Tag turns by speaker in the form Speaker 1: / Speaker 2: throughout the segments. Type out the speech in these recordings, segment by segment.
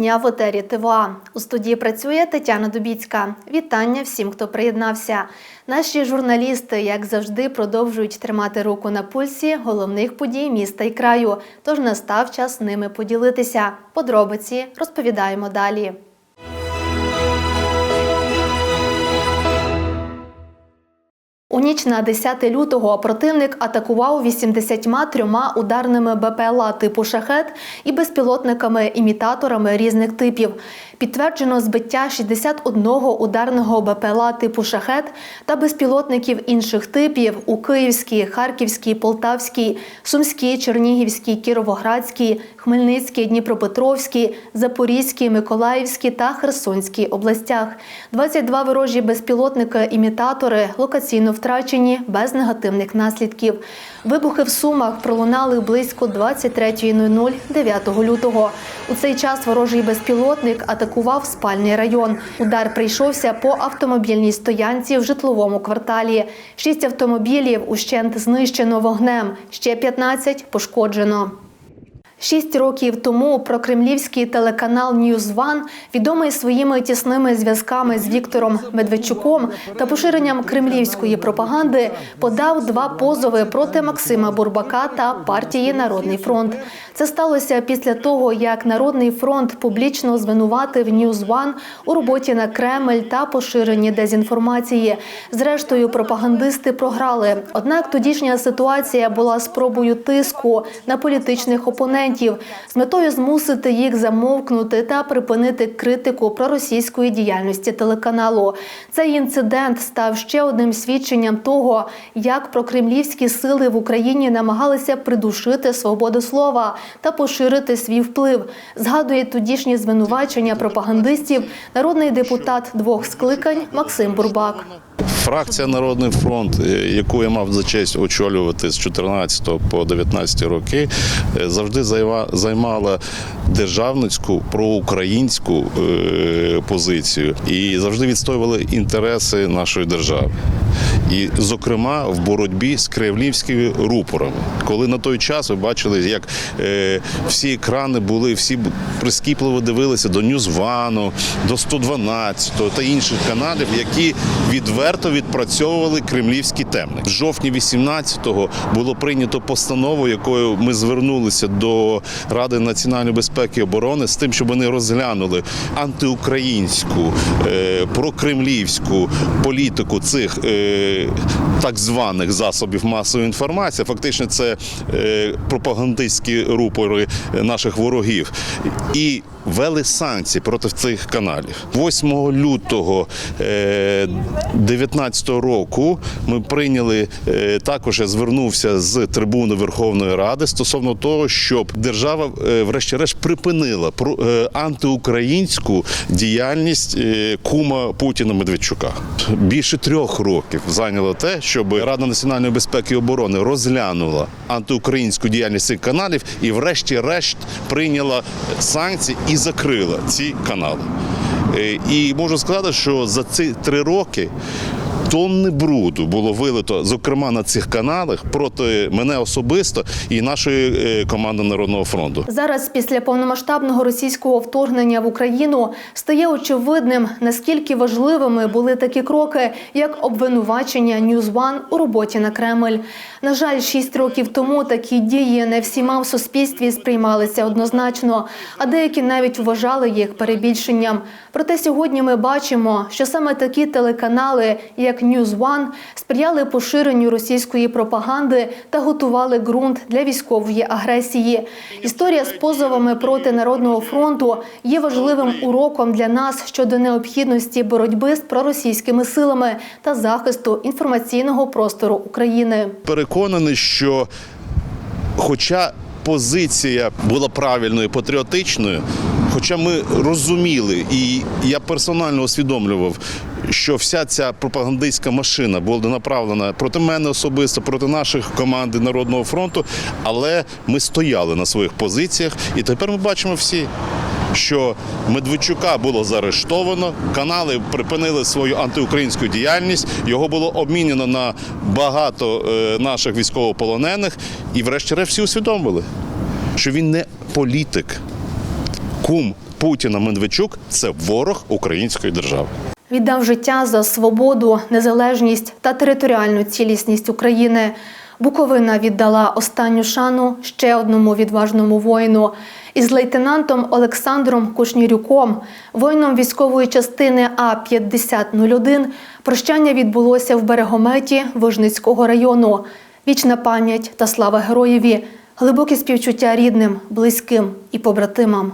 Speaker 1: Дня в етері ТВА. У студії працює Тетяна Дубіцька. Вітання всім, хто приєднався. Наші журналісти, як завжди, продовжують тримати руку на пульсі головних подій міста і краю. Тож настав час ними поділитися. Подробиці розповідаємо далі. У ніч на 10 лютого противник атакував 83 ударними БПЛА типу шахет і безпілотниками-імітаторами різних типів. Підтверджено збиття 61 ударного БПЛА типу шахет та безпілотників інших типів у Київській, Харківській, Полтавській, Сумській, Чернігівській, Кіровоградській, Хмельницькій, Дніпропетровській, Запорізькій, Миколаївській та Херсонській областях. 22 ворожі безпілотники-імітатори локаційно втрачені без негативних наслідків. Вибухи в Сумах пролунали близько 23.00 9 лютого. У цей час ворожий безпілотник атакував спальний район. Удар прийшовся по автомобільній стоянці в житловому кварталі. Шість автомобілів ущент знищено вогнем, ще 15 пошкоджено. Шість років тому прокремлівський телеканал One, відомий своїми тісними зв'язками з Віктором Медведчуком та поширенням кремлівської пропаганди, подав два позови проти Максима Бурбака та партії Народний фронт. Це сталося після того, як Народний фронт публічно звинуватив News One у роботі на Кремль та поширенні дезінформації. Зрештою, пропагандисти програли. Однак тодішня ситуація була спробою тиску на політичних опонентів з метою змусити їх замовкнути та припинити критику проросійської діяльності телеканалу. Цей інцидент став ще одним свідченням того, як прокремлівські сили в Україні намагалися придушити свободу слова та поширити свій вплив. Згадує тодішні звинувачення пропагандистів народний депутат двох скликань Максим Бурбак.
Speaker 2: Фракція Народний фронт, е, яку я мав за честь очолювати з 14 по 19 роки, е, завжди займала державницьку проукраїнську е, позицію і завжди відстоювали інтереси нашої держави. І, зокрема, в боротьбі з кремлівськими рупорами. Коли на той час ви бачили, як е, всі екрани були, всі прискіпливо дивилися до Ньюзвану, до 112 та інших каналів, які відверто відпрацьовували кремлівські темник. В жовтні 18-го було прийнято постанову, якою ми звернулися до Ради національної безпеки і оборони з тим, щоб вони розглянули антиукраїнську, е, прокремлівську політику цих е, так званих засобів масової інформації. Фактично, це е, пропагандистські рупори наших ворогів. І ввели санкції проти цих каналів. 8 лютого 2019 року ми прийняли е, також. Я звернувся з трибуни Верховної Ради стосовно того, щоб держава, е, врешті-решт, припинила е, антиукраїнську діяльність е, кума Путіна Медведчука. Більше трьох років зайняло те, щоб Рада національної безпеки і оборони розглянула антиукраїнську діяльність цих каналів і, врешті-решт, прийняла санкції і закрила ці канали. Е, І можу сказати, що за ці три роки. Тонни бруду було вилито, зокрема на цих каналах, проти мене особисто і нашої е, команди Народного фронту.
Speaker 1: Зараз, після повномасштабного російського вторгнення в Україну, стає очевидним, наскільки важливими були такі кроки, як обвинувачення One у роботі на Кремль. На жаль, шість років тому такі дії не всіма в суспільстві сприймалися однозначно, а деякі навіть вважали їх перебільшенням. Проте сьогодні ми бачимо, що саме такі телеканали, як News One, сприяли поширенню російської пропаганди та готували ґрунт для військової агресії. Історія з позовами проти народного фронту є важливим уроком для нас щодо необхідності боротьби з проросійськими силами та захисту інформаційного простору України.
Speaker 2: Переконаний, що хоча позиція була правильною, патріотичною, хоча ми розуміли, і я персонально усвідомлював, що вся ця пропагандистська машина була направлена проти мене особисто, проти наших команди Народного фронту, але ми стояли на своїх позиціях, і тепер ми бачимо всі. Що Медведчука було заарештовано, канали припинили свою антиукраїнську діяльність. Його було обмінено на багато е, наших військовополонених, і, врешті-решт, всі усвідомили, що він не політик, кум Путіна Медведчук це ворог української держави.
Speaker 1: Віддав життя за свободу, незалежність та територіальну цілісність України. Буковина віддала останню шану ще одному відважному воїну. Із лейтенантом Олександром Кушнірюком, воїном військової частини А 5001 прощання відбулося в берегометі Вижницького району. Вічна пам'ять та слава героєві, глибокі співчуття рідним, близьким і побратимам.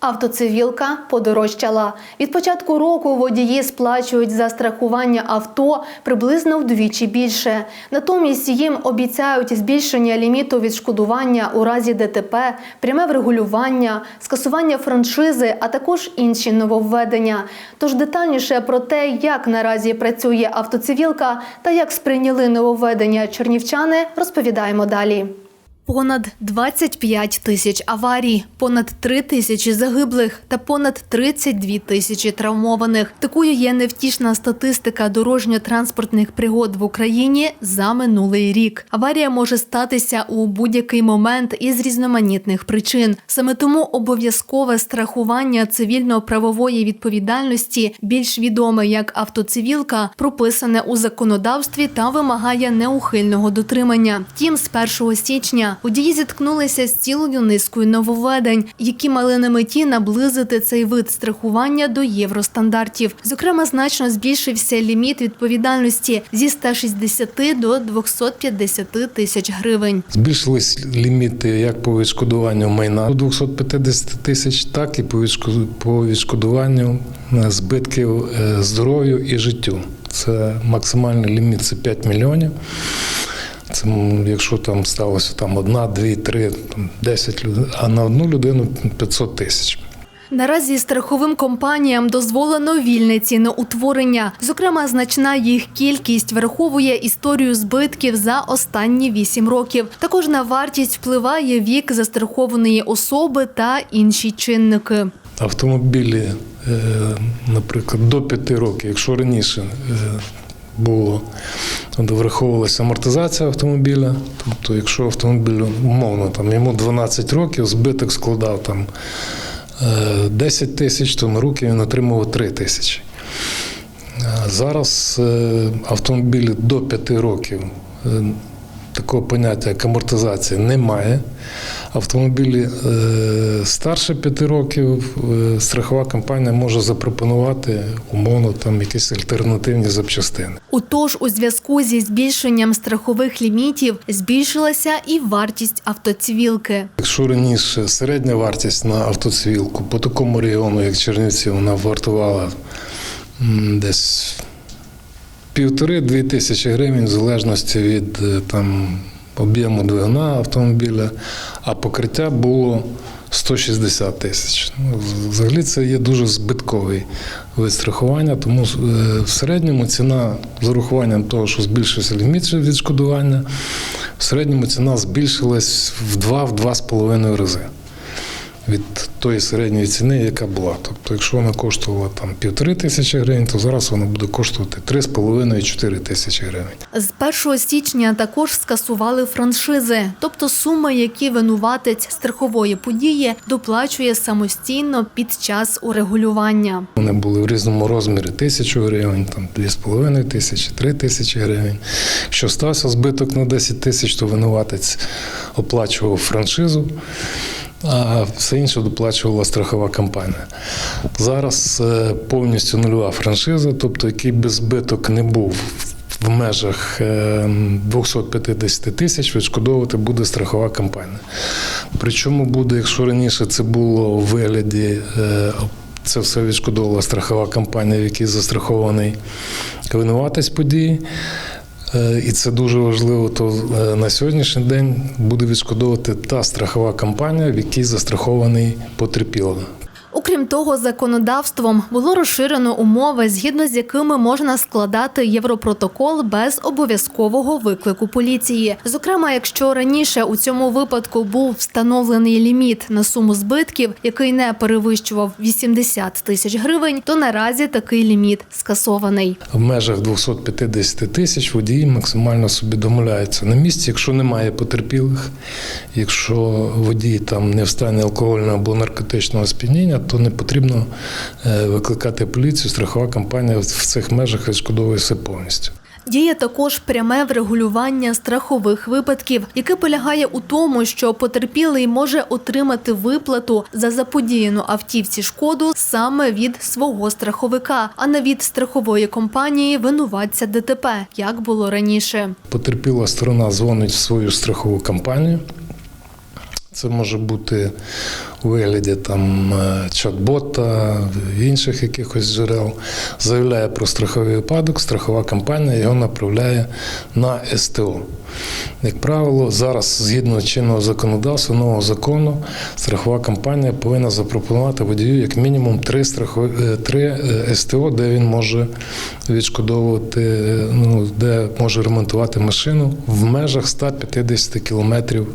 Speaker 1: Автоцивілка подорожчала. Від початку року водії сплачують за страхування авто приблизно вдвічі більше. Натомість їм обіцяють збільшення ліміту відшкодування у разі ДТП, пряме врегулювання, скасування франшизи, а також інші нововведення. Тож детальніше про те, як наразі працює автоцивілка та як сприйняли нововведення чернівчани, розповідаємо далі. Понад 25 тисяч аварій, понад 3 тисячі загиблих та понад 32 тисячі травмованих. Такою є невтішна статистика дорожньо-транспортних пригод в Україні за минулий рік. Аварія може статися у будь-який момент із різноманітних причин. Саме тому обов'язкове страхування цивільно-правової відповідальності, більш відоме як автоцивілка, прописане у законодавстві та вимагає неухильного дотримання. Втім, з 1 січня водії зіткнулися з цілою низкою нововведень, які мали на меті наблизити цей вид страхування до євростандартів. Зокрема, значно збільшився ліміт відповідальності зі 160 до 250 тисяч гривень.
Speaker 3: Збільшились ліміти як по відшкодуванню майна до 250 тисяч, так і по відшкодуванню е, збитків е, здоров'ю і життю. Це максимальний ліміт це 5 мільйонів. Це якщо там сталося там одна, дві, три, там 10 людей, а на одну людину 500 тисяч.
Speaker 1: Наразі страховим компаніям дозволено вільне ціноутворення. Зокрема, значна їх кількість враховує історію збитків за останні вісім років. Також на вартість впливає вік застрахованої особи та інші чинники.
Speaker 3: Автомобілі, е, наприклад, до 5 років, якщо раніше е, було де враховувалася амортизація автомобіля, тобто якщо автомобіль умовно там йому 12 років, збиток складав там е, 10 тисяч, то на руки він отримував 3 тисячі. Зараз е, автомобілі до 5 років е, такого поняття як амортизація немає. Автомобілі е, старше 5 років е, страхова компанія може запропонувати умовно там якісь альтернативні запчастини.
Speaker 1: Отож, у зв'язку зі збільшенням страхових лімітів збільшилася і вартість автоцивілки.
Speaker 3: Якщо раніше середня вартість на автоцивілку по такому регіону, як Чернівці, вона вартувала десь півтори-дві тисячі гривень, в залежності від е, там, об'єму двигуна автомобіля, а покриття було 160 тисяч. Ну, Взагалі це є дуже збитковий вид страхування, тому е, в середньому ціна з урахуванням того, що збільшився ліміт відшкодування, в середньому ціна збільшилась в 2-2,5 рази від тої середньої ціни, яка була. Тобто, якщо вона коштувала там півтори тисячі гривень, то зараз вона буде коштувати 3,5-4 тисячі гривень.
Speaker 1: З 1 січня також скасували франшизи, тобто суми, які винуватець страхової події доплачує самостійно під час урегулювання.
Speaker 3: Вони були в різному розмірі тисячу гривень, там 2,5 тисячі, 3 тисячі гривень. Якщо стався збиток на 10 тисяч, то винуватець оплачував франшизу, а все інше доплачувала страхова компанія. Зараз е, повністю нульова франшиза, тобто який би збиток не був в межах е, 250 тисяч, відшкодовувати буде страхова компанія. Причому буде, якщо раніше це було у вигляді. е, це все відшкодовувала страхова компанія, в якій застрахований винуватець події. Е, І це дуже важливо. То е, на сьогоднішній день буде відшкодовувати та страхова компанія, в якій застрахований потерпілий.
Speaker 1: Окрім того, законодавством було розширено умови, згідно з якими можна складати європротокол без обов'язкового виклику поліції. Зокрема, якщо раніше у цьому випадку був встановлений ліміт на суму збитків, який не перевищував 80 тисяч гривень, то наразі такий ліміт скасований.
Speaker 3: В межах 250 тисяч водії максимально собі домовляються на місці, якщо немає потерпілих, якщо водій там не в стані алкогольного або наркотичного сп'яніння, то не потрібно е, викликати поліцію. Страхова компанія в цих межах відшкодовує все повністю.
Speaker 1: Діє також пряме врегулювання страхових випадків, яке полягає у тому, що потерпілий може отримати виплату за заподіяну автівці шкоду саме від свого страховика, а не від страхової компанії винуватця ДТП, як було раніше.
Speaker 3: Потерпіла сторона дзвонить в свою страхову компанію. Це може бути у вигляді там е, чат-бота, інших якихось джерел. Заявляє про страховий випадок, страхова компанія його направляє на СТО. Як правило, зараз, згідно чинного законодавства, нового закону, страхова компанія повинна запропонувати водію як мінімум три, страхові, е, три е, СТО, де він може відшкодовувати, е, ну, де може ремонтувати машину в межах 150 кілометрів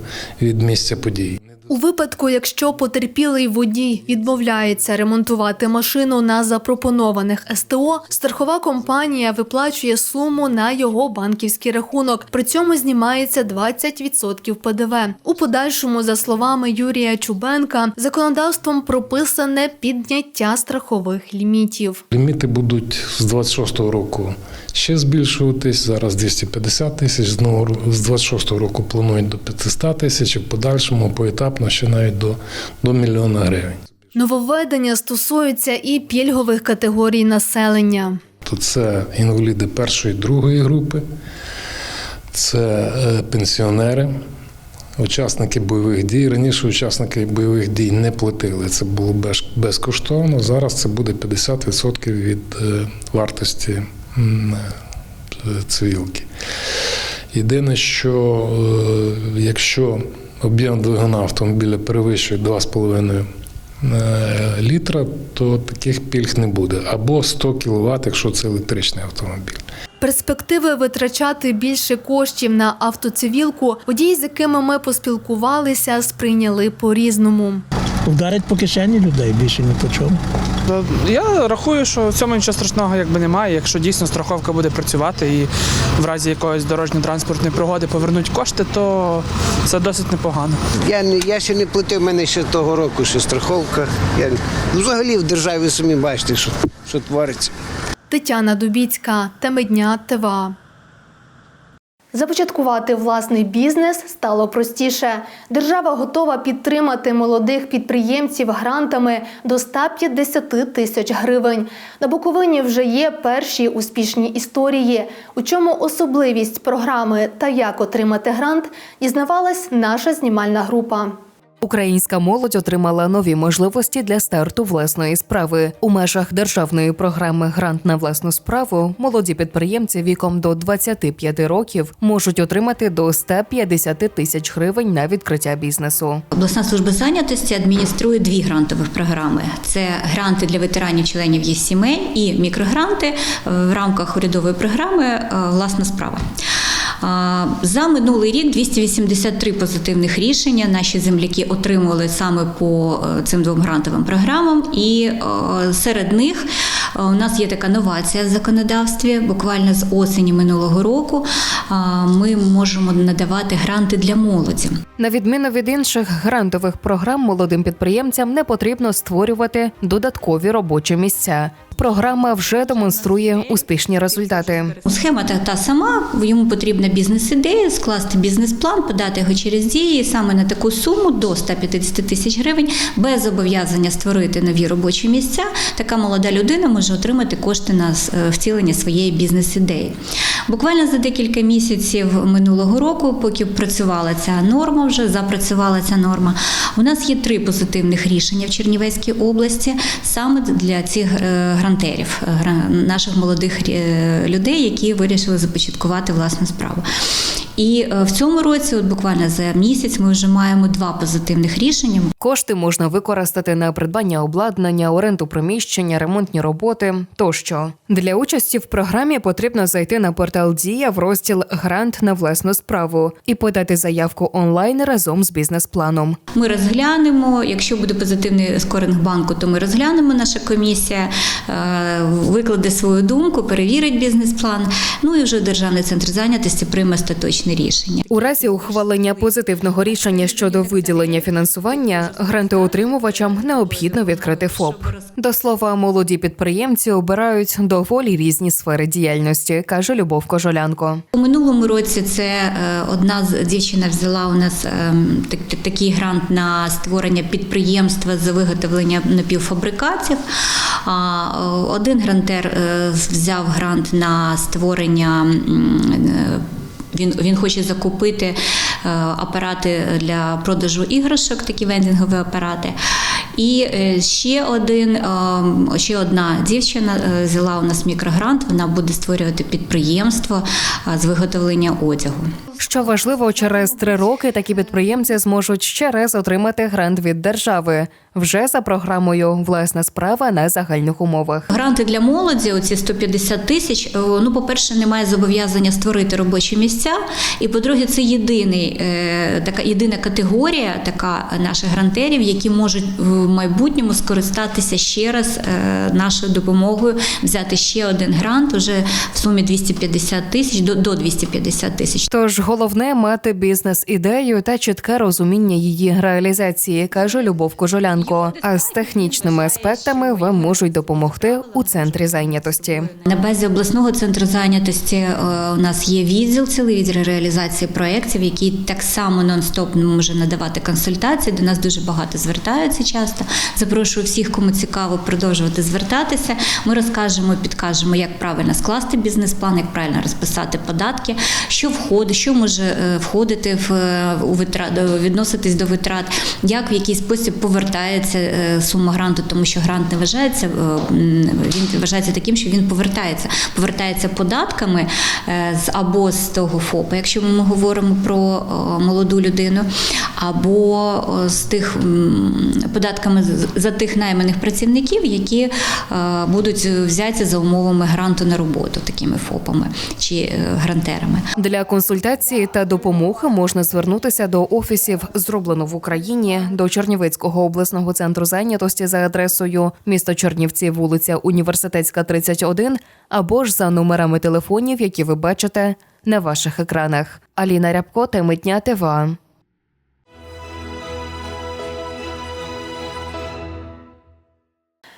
Speaker 3: від місця події.
Speaker 1: У випадку, якщо потерпілий водій відмовляється ремонтувати машину на запропонованих СТО, страхова компанія виплачує суму на його банківський рахунок. При цьому знімається 20% ПДВ. У подальшому, за словами Юрія Чубенка, законодавством прописане підняття страхових лімітів.
Speaker 3: Ліміти будуть з 26-го року ще збільшуватись. Зараз 250 тисяч. З нового з 26-го року планують до 500 тисяч, в подальшому поетапно ще навіть до, до мільйона гривень.
Speaker 1: Нововведення стосуються і пільгових категорій населення.
Speaker 3: То це інваліди першої другої групи, це е, пенсіонери, учасники бойових дій. Раніше учасники бойових дій не платили. Це було безкоштовно. Зараз це буде 50% від е, вартості е. Єдине, що е, якщо об'єм двигуна автомобіля перевищує 2,5 е, літра, то таких пільг не буде. Або 100 кВт, якщо це електричний автомобіль.
Speaker 1: Перспективи витрачати більше коштів на автоцивілку водії, з якими ми поспілкувалися, сприйняли по-різному.
Speaker 4: Вдарить по кишені людей більше ні по чому.
Speaker 5: Я рахую, що в цьому нічого страшного якби немає. Якщо дійсно страховка буде працювати і в разі якоїсь дорожньо-транспортної пригоди повернуть кошти, то це досить непогано.
Speaker 6: Я, не- я ще не платив, в мене ще того року, ще страховка. Я, ну, взагалі в державі самі бачите, що, що твориться.
Speaker 1: Тетяна Дубіцька, теми дня ТВА. Започаткувати власний бізнес стало простіше. Держава готова підтримати молодих підприємців грантами до 150 тисяч гривень. На Буковині вже є перші успішні історії. У чому особливість програми та як отримати грант, дізнавалась наша знімальна група.
Speaker 7: Українська молодь отримала нові можливості для старту власної справи у межах державної програми Грант на власну справу. Молоді підприємці віком до 25 років можуть отримати до 150 тисяч гривень на відкриття бізнесу.
Speaker 8: Обласна служба зайнятості адмініструє дві грантових програми: це гранти для ветеранів членів їх сімей і мікрогранти в рамках урядової програми е, Власна справа. За минулий рік 283 позитивних рішення наші земляки отримали саме по е, цим двом грантовим програмам, і е, серед них е, у нас є така новація в законодавстві. Буквально з осені минулого року ми можемо надавати гранти для молоді.
Speaker 7: На відміну від інших грантових програм, молодим підприємцям не потрібно створювати додаткові робочі місця. Програма вже демонструє успішні результати.
Speaker 8: Схема та, та сама, йому потрібна бізнес-ідея, скласти бізнес-план, подати його через дії саме на таку суму до 150 тисяч гривень, без зобов'язання створити нові робочі місця. Така молода людина може отримати кошти на е, втілення своєї бізнес-ідеї. Буквально за декілька місяців минулого року, поки працювала ця норма, вже запрацювала ця норма. У нас є три позитивних рішення в Чернівецькій області саме для цих е, грантерів, е, наших молодих е, людей, які вирішили започаткувати власну справу. І е, в цьому році, от буквально за місяць, ми вже маємо два позитивних рішення.
Speaker 7: Кошти можна використати на придбання обладнання, оренду приміщення, ремонтні роботи тощо. Для участі в програмі потрібно зайти на портал Дія в розділ Грант на власну справу і подати заявку онлайн разом з бізнес-планом.
Speaker 8: Ми розглянемо. Якщо буде позитивний скоринг банку, то ми розглянемо. Наша комісія е, викладе свою думку, перевірить бізнес-план. Ну і вже державний центр зайнятості прийме остаточне рішення.
Speaker 7: У разі ухвалення позитивного рішення щодо виділення фінансування грантоотримувачам необхідно відкрити ФОП. До слова, молоді підприємці обирають доволі різні сфери діяльності, каже Любов Кожолянко.
Speaker 8: У минулому році це е, одна з дівчина взяла у нас ем, так- так- такий грант на створення підприємства з виготовлення напівфабрикатів. А е, один грантер е, взяв грант на створення. Він, він хоче закупити е, апарати для продажу іграшок, такі вендингові апарати. І е, ще один, е, ще одна дівчина взяла у нас мікрогрант. Вона буде створювати підприємство з виготовлення одягу.
Speaker 7: Що важливо, через три роки такі підприємці зможуть ще раз отримати грант від держави вже за програмою Власна справа на загальних умовах.
Speaker 8: Гранти для молоді, оці 150 тисяч. е, Ну, по-перше, немає зобов'язання створити робочі місця. І по-друге, це єдиний е, така єдина категорія, така наших грантерів, які можуть в майбутньому скористатися ще раз е, нашою допомогою, взяти ще один грант уже в сумі 250 тисяч до, до 250 тисяч.
Speaker 7: Тож головне мати бізнес-ідею та чітке розуміння її реалізації, каже Любов Кожолянко. А з технічними аспектами вам можуть допомогти у центрі зайнятості.
Speaker 8: На базі обласного центру зайнятості е, у нас є відділ, цілий відділ реалізації проєктів, який так само нон-стоп може надавати консультації. До нас дуже багато звертаються часто. Запрошую всіх, кому цікаво, продовжувати звертатися. Ми розкажемо, підкажемо, як правильно скласти бізнес-план, як правильно розписати податки, що входить, що може е, входити в е, у витрат, відноситись до витрат, як в який спосіб повертається е, сума гранту, тому що грант не вважається, е, він вважається таким, що він повертається, повертається податками е, або з того ФОПа, якщо ми говоримо про молоду людину, або з тих податками за тих найманих працівників, які будуть взяті за умовами гранту на роботу такими ФОПами чи грантерами.
Speaker 7: Для консультації та допомоги можна звернутися до офісів зроблено в Україні до Чернівецького обласного центру зайнятості за адресою місто Чернівці, вулиця Університетська, 31, або ж за номерами телефонів, які ви бачите на ваших екранах. Аліна Рябко, теми дня ТВА.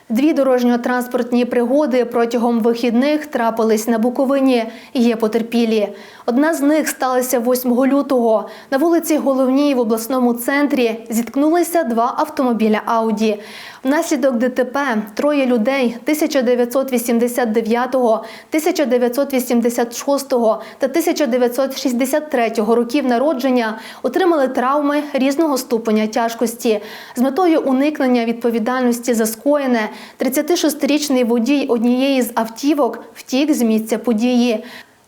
Speaker 1: Дві дорожньо-транспортні пригоди протягом вихідних трапились на Буковині. Є потерпілі. Одна з них сталася 8 лютого. На вулиці Головній в обласному центрі зіткнулися два автомобіля Ауді. Внаслідок ДТП троє людей 1989, 1986 та 1963 років народження отримали травми різного ступеня тяжкості. З метою уникнення відповідальності за скоєне 36-річний водій однієї з автівок втік з місця події.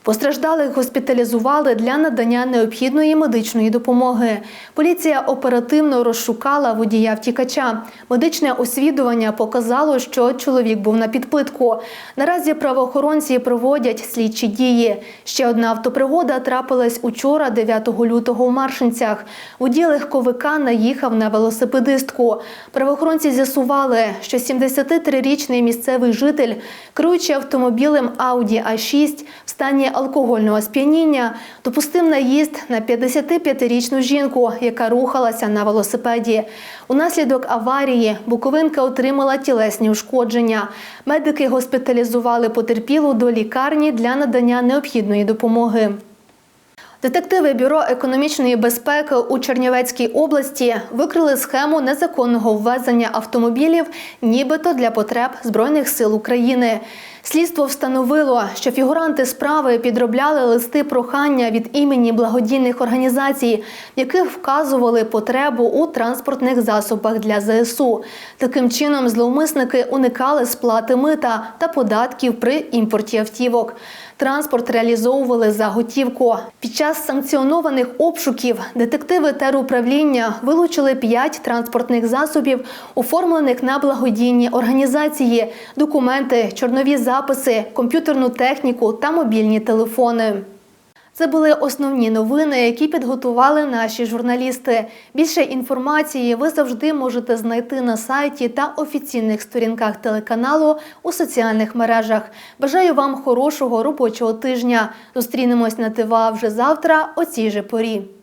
Speaker 1: Постраждалих госпіталізували для надання необхідної медичної допомоги. Поліція оперативно розшукала водія втікача. Медичне освідування показало, що чоловік був на підпитку. Наразі правоохоронці проводять слідчі дії. Ще одна автопригода трапилась учора, 9 лютого у Маршинцях. Водій легковика наїхав на велосипедистку. Правоохоронці з'ясували, що 73-річний місцевий житель, керуючи автомобілем Audi A6 в стані алкогольного сп'яніння, допустив наїзд на 55-річну жінку, яка рухалася на велосипеді. Унаслідок аварії Буковинка отримала тілесні ушкодження. Медики госпіталізували потерпілу до лікарні для надання необхідної допомоги. Детективи Бюро економічної безпеки у Чернівецькій області викрили схему незаконного ввезення автомобілів, нібито для потреб Збройних сил України. Слідство встановило, що фігуранти справи підробляли листи прохання від імені благодійних організацій, яких вказували потребу у транспортних засобах для ЗСУ. Таким чином, зловмисники уникали сплати мита та податків при імпорті автівок. Транспорт реалізовували за готівку. Під час санкціонованих обшуків детективи теруправління вилучили п'ять транспортних засобів, оформлених на благодійні організації, документи, чорнові записи, комп'ютерну техніку та мобільні телефони. Це були основні новини, які підготували наші журналісти. Більше інформації ви завжди можете знайти на сайті та офіційних сторінках телеканалу у соціальних мережах. Бажаю вам хорошого робочого тижня. Зустрінемось на ТВА вже завтра о цій же порі.